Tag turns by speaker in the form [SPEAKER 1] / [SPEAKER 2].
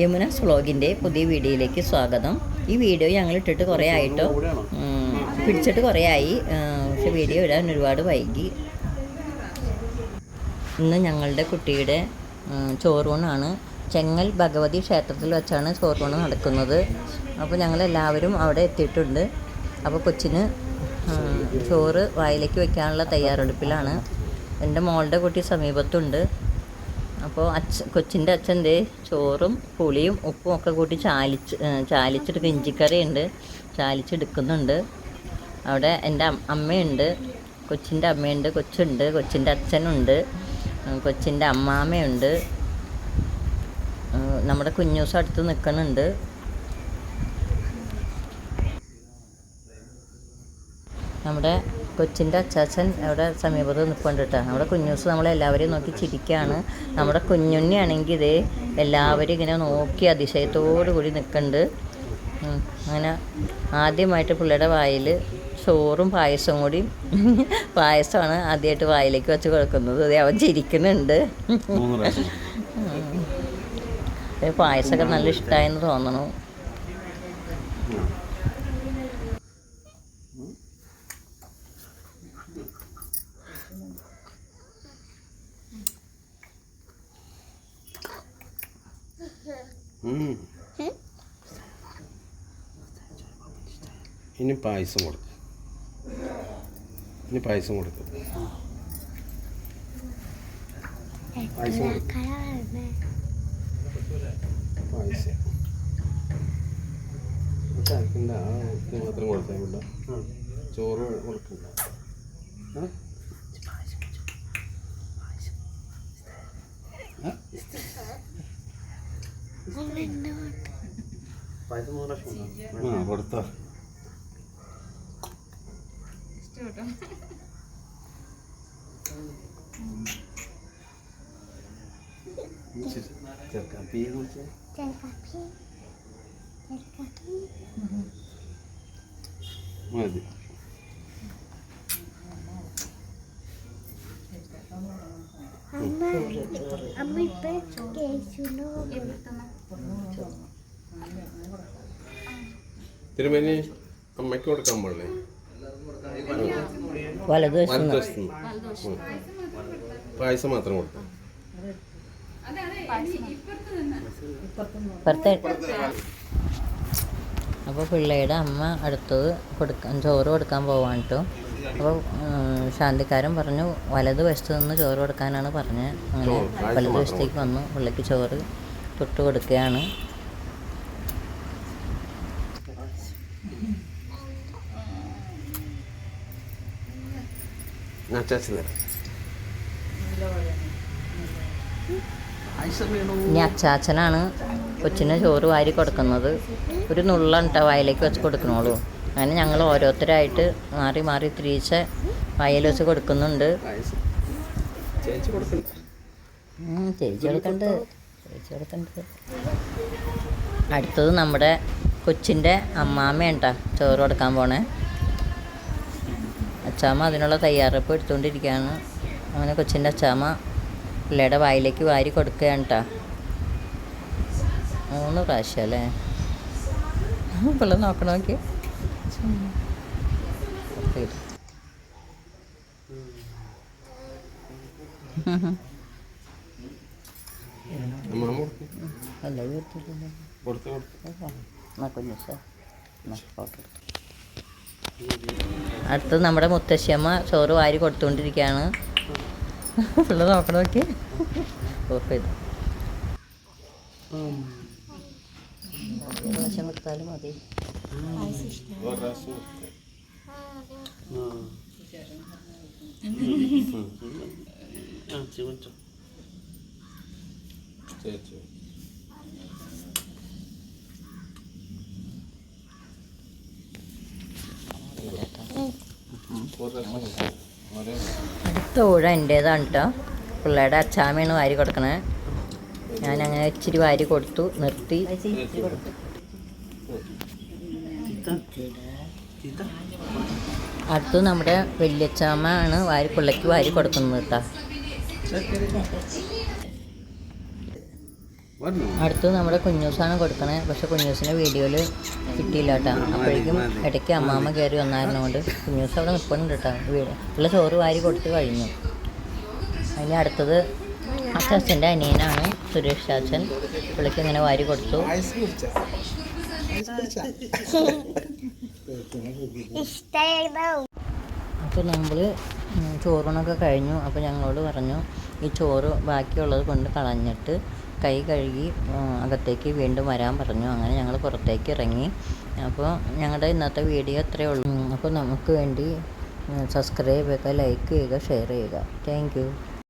[SPEAKER 1] യമുന സ്ലോഗിന്റെ പുതിയ വീഡിയോയിലേക്ക് സ്വാഗതം. ഈ വീഡിയോ ഞങ്ങൾ ഇട്ടിട്ട് കുറേ ആയിട്ടോ? പിടിച്ചിട്ട് കുറേ ആയി. പക്ഷെ വീഡിയോ ഇടാൻ ഒരുപാട് വൈകി. ഇന്ന് ഞങ്ങളുടെ കുട്ടിയുടെ ചോറൂണാണ്. ചെങ്ങൽ ഭഗവതി ക്ഷേത്രത്തിൽ വെച്ചാണ് ചോറൂണ് നടക്കുന്നത്. അപ്പോൾ ഞങ്ങളെല്ലാവരും അവിടെ എത്തിയിട്ടുണ്ട്. അപ്പോൾ കൊച്ചിന് ചോറ് വായിലേക്ക് വെക്കാനുള്ള തയ്യാറെടുപ്പിലാണ്. എന്റെ മോളുടെ കുട്ടി സമീപത്തുണ്ട്. അപ്പോൾ അച്ഛ കൊച്ചിന്റെ അച്ഛന്റെ ചോറും പുളിയും ഉപ്പും ഒക്കെ കൂട്ടി ചാലിച്ച് ചാലിച്ചിട്ട് ചാലിച്ചെടുക്കുക ഇഞ്ചിക്കറി ഉണ്ട് ചാലിച്ചെടുക്കുന്നുണ്ട്. അവിടെ എന്റെ അമ്മയുണ്ട്. കൊച്ചിന്റെ അമ്മയുണ്ട് കൊച്ചുണ്ട് കൊച്ചിന്റെ അച്ഛനുണ്ട് കൊച്ചിന്റെ അമ്മാമ്മയുണ്ട് നമ്മുടെ കുഞ്ഞൂസ് അടുത്ത് നിൽക്കുന്നുണ്ട്. നമ്മുടെ കൊച്ചിന്റെ അച്ചാച്ചൻ അവിടെ സമീപത്ത് നിൽപ്പുണ്ട് കേട്ടോ നമ്മുടെ കുഞ്ഞൂസ് നമ്മളെല്ലാവരെയും നോക്കി ചിരിക്കുകയാണ് നമ്മുടെ കുഞ്ഞുണ്ണിയാണെങ്കിൽ ഇതേ എല്ലാവരും ഇങ്ങനെ നോക്കി അതിശയത്തോടു കൂടി നിൽക്കുന്നുണ്ട്. അങ്ങനെ ആദ്യമായിട്ട് പിള്ളേരുടെ വായിൽ ചോറും പായസവും കൂടി പായസമാണ് ആദ്യമായിട്ട് വായിലേക്ക് വെച്ച് കൊടുക്കുന്നത്. അതെ അവൻ ചിരിക്കുന്നുണ്ട്. പായസമൊക്കെ നല്ല ഇഷ്ടമായെന്ന് തോന്നണു.
[SPEAKER 2] ഇനി പായസം കൊടുക്കും. ഇനി പായസം കൊടുക്കും. പായസം കൊടുക്കും. പായസം. കഴിക്കണ്ട ആ ഇത് മാത്രം കൊടുത്താൽ വേണ്ട ചോറ് കൊടുക്കണ്ട. ആ? ആ കൊടുത്തോ. ചെറുക്കാൻ പീ കുടിച്ചേ മതി. തിരുമേനി അമ്മയ്ക്ക് കൊടുക്കാൻ പാടില്ലേ? വലതുവശത്ത് ഉം. പായസം മാത്രം
[SPEAKER 1] ഇപ്പുറത്തെ അപ്പോൾ പിള്ളേരുടെ അമ്മ അടുത്തത് കൊടുക്കാൻ ചോറ് കൊടുക്കാൻ പോവാൻ കേട്ടോ അപ്പോൾ ശാന്തിക്കാരൻ പറഞ്ഞു വലത് വശത്ത് നിന്ന് ചോറ് കൊടുക്കാനാണ് പറഞ്ഞത് അങ്ങനെ വലത് വശത്തേക്ക് വന്നു. പുള്ളിക്ക് ചോറ് തൊട്ട് കൊടുക്കുകയാണ്. ഇനി അച്ചാച്ചനാണ് കൊച്ചിന് ചോറ് വാരി കൊടുക്കുന്നത്. ഒരു നുള്ളണ്ട വായിലേക്ക് വെച്ച് കൊടുക്കണോളൂ. അങ്ങനെ ഞങ്ങൾ ഓരോരുത്തരായിട്ട് മാറി മാറി തിരിച്ച് വയലോസ് കൊടുക്കുന്നുണ്ട്.
[SPEAKER 2] ചേച്ചി
[SPEAKER 1] ചേച്ചി അടുത്തത് നമ്മുടെ കൊച്ചിന്റെ അമ്മാമ്മയുണ്ടാ ചോറ് കൊടുക്കാൻ പോണേ. അച്ചാമ്മ അതിനുള്ള തയ്യാറെടുപ്പ് എടുത്തുകൊണ്ടിരിക്കുകയാണ്. അങ്ങനെ കൊച്ചിന്റെ അച്ചാമ്മ പിള്ളേരുടെ വായിലേക്ക് വാരി കൊടുക്കുകയാണ് കേട്ടോ. മൂന്ന് പ്രാവശ്യം അല്ലേ? പിള്ളേർ
[SPEAKER 2] നോക്കണമെങ്കിൽ
[SPEAKER 1] അല്ല. അടുത്തത് നമ്മുടെ മുത്തശ്ശിയമ്മ ചോറ് വാരി കൊടുത്തുകൊണ്ടിരിക്കുകയാണ് പിള്ള നോക്കണം നോക്കി ഓഫ് ചെയ്തു പ്രാവശ്യം മതി
[SPEAKER 2] ഒരേ
[SPEAKER 1] അടുത്ത ഊഴ എന്റേതാണ് കേട്ടോ പിള്ളേരുടെ അച്ചാമ്മയാണ് വാരി കൊടുക്കണേ. ഞാൻ അങ്ങനെ ഇച്ചിരി വാരി കൊടുത്തു നിർത്തി. അടുത്ത് നമ്മുടെ വല്യച്ചാമ്മ ആണ് വാരി പിള്ളയ്ക്ക് വാരി കൊടുക്കുന്നത് കേട്ടോ. അടുത്ത് നമ്മുടെ കുഞ്ഞൂസാണ് കൊടുക്കണേ. പക്ഷെ കുഞ്ഞൂസിന്റെ വീഡിയോയിൽ കിട്ടിയില്ല കേട്ടോ. അപ്പോഴേക്കും ഇടയ്ക്ക് അമ്മാമ്മ കയറി വന്നായിരുന്നതുകൊണ്ട് കുഞ്ഞൂസ് അവിടെ നിൽക്കുന്നുണ്ട് കേട്ടോ. വീട് ഉള്ള ചോറ് വാരി കൊടുത്ത് കഴിഞ്ഞു. അതിന് അടുത്തത് അച്ഛന്റെ അനിയനാണ് സുരേഷ് ചാച്ചൻ പുള്ളിക്ക് ഇങ്ങനെ വാരി കൊടുത്തു. അപ്പോൾ നമ്മൾ ചോറൂണൊക്കെ കഴിഞ്ഞു. അപ്പോൾ ഞങ്ങളോട് പറഞ്ഞു ഈ ചോറ് ബാക്കിയുള്ളത് കൊണ്ട് കളഞ്ഞിട്ട് കൈ കഴുകി അകത്തേക്ക് വീണ്ടും വരാൻ പറഞ്ഞു. അങ്ങനെ ഞങ്ങൾ പുറത്തേക്ക് ഇറങ്ങി. അപ്പോൾ ഞങ്ങളുടെ ഇന്നത്തെ വീഡിയോ അത്രേ ഉള്ളൂ. അപ്പോൾ നമുക്ക് വേണ്ടി സബ്സ്ക്രൈബ് ചെയ്യുക ലൈക്ക് ചെയ്യുക ഷെയർ ചെയ്യുക. താങ്ക്